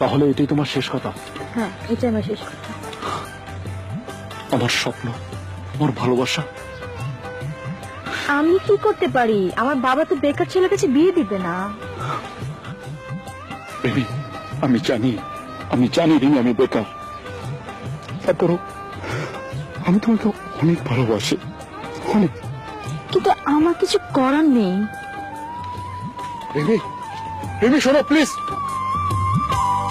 তাহলে এটাই তোমার শেষ কথা? হ্যাঁ আমার শেষ কথা। আমার স্বপ্ন আমার ভালোবাসা। আমি কি করতে পারি? আমার বাবা তো বেকার ছেলের কাছে বিয়ে দিবে না। বেবি আমি জানি আমি জানি রিমি আমি বেকার। তারপরও আমি তোমাকে অনেক ভালোবাসি অনেক। কিন্তু আমার কিছু করার নেই। রিমি রিমি শোনো প্লিজ।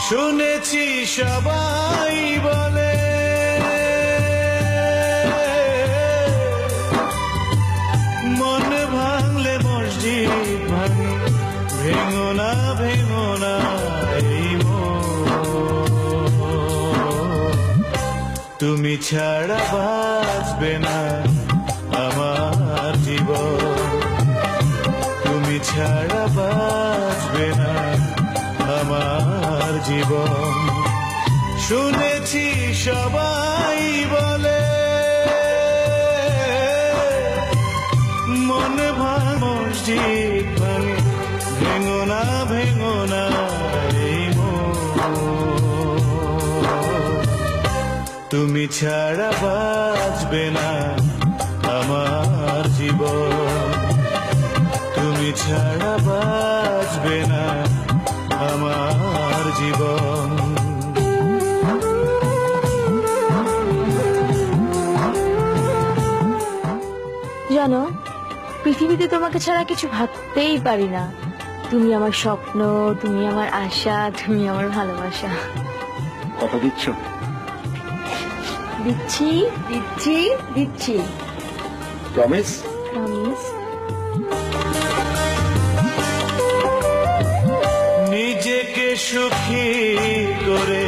শুনেছি সবাই বলে। মন ভাঙলে মসজিদ ভাঙে, ভেঙো না ভেঙো না তুমি ছাড়া বাঁচবে না আমার জীবন। তুমি ছাড়া বাঁচবে না আমার জীবন। শুনেছি সবাই বলে, মন ভাঙ মসজিদ ভাঙে ভেঙো না ভেঙো না তুমি ছাড়া বাঁচবে না আমার জীবন। তুমি ছাড়া বাঁচবে না আমার জীবন। জানো পৃথিবীতে তোমাকে ছাড়া কিছু ভাবতেই পারি না। তুমি আমার স্বপ্ন তুমি আমার আশা তুমি আমার ভালোবাসা। কথা দিচ্ছ? দিচ্ছি দিচ্ছি দিচ্ছি। প্রমিস প্রমিস সুখী করে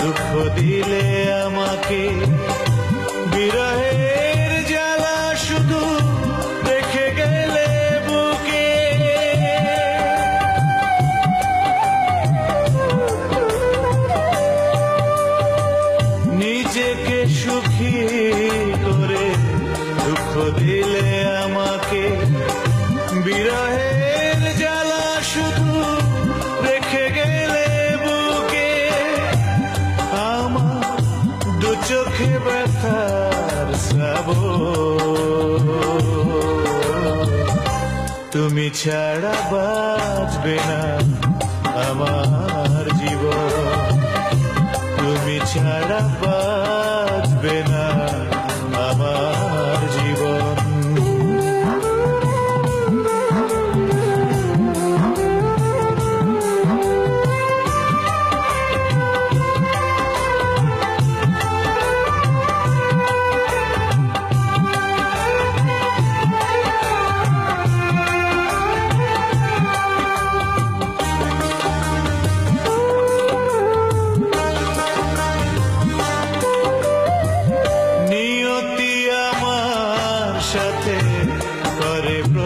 দুঃখ দিলে আমাকে। বিরহের জ্বালা শুধু রেখে গেলে বুকে। নিজেকে সুখী করে দুঃখ দিলে চোখে তুমি ছাড়া বাঁচবে না আমার জীবন। তুমি ছাড়া বাঁচবে না।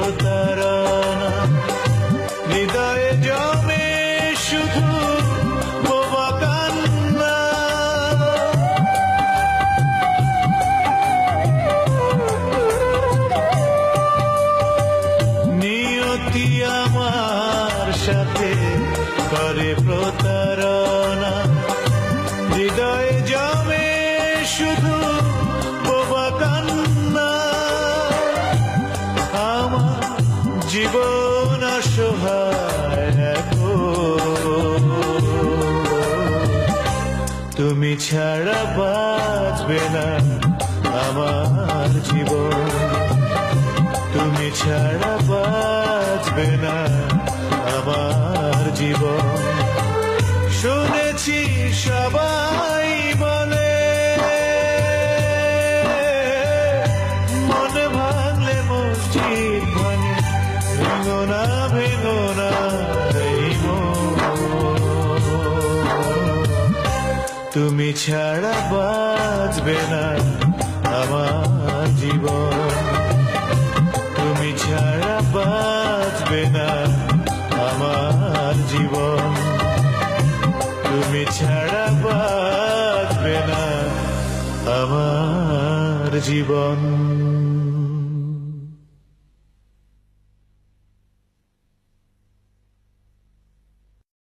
প্রতারণা হৃদয়ে জমে শুধু বোবা কান্না। নিয়তি আমার সাথে করে প্রতারণা। হৃদয়ে জমে শুধু জীবন। তুমি ছাড়া বাঁচবে না আমার জীবন তুমি ছাড়া বাঁচবে না আমার জীবন শুনেছি সবাই ভেঙো না ভেঙো তুমি ছাড়া বাঁচবে না আমার জীবন। তুমি ছাড়া বাঁচবে না আমার জীবন। তুমি ছাড়া বাঁচবে না আমার জীবন।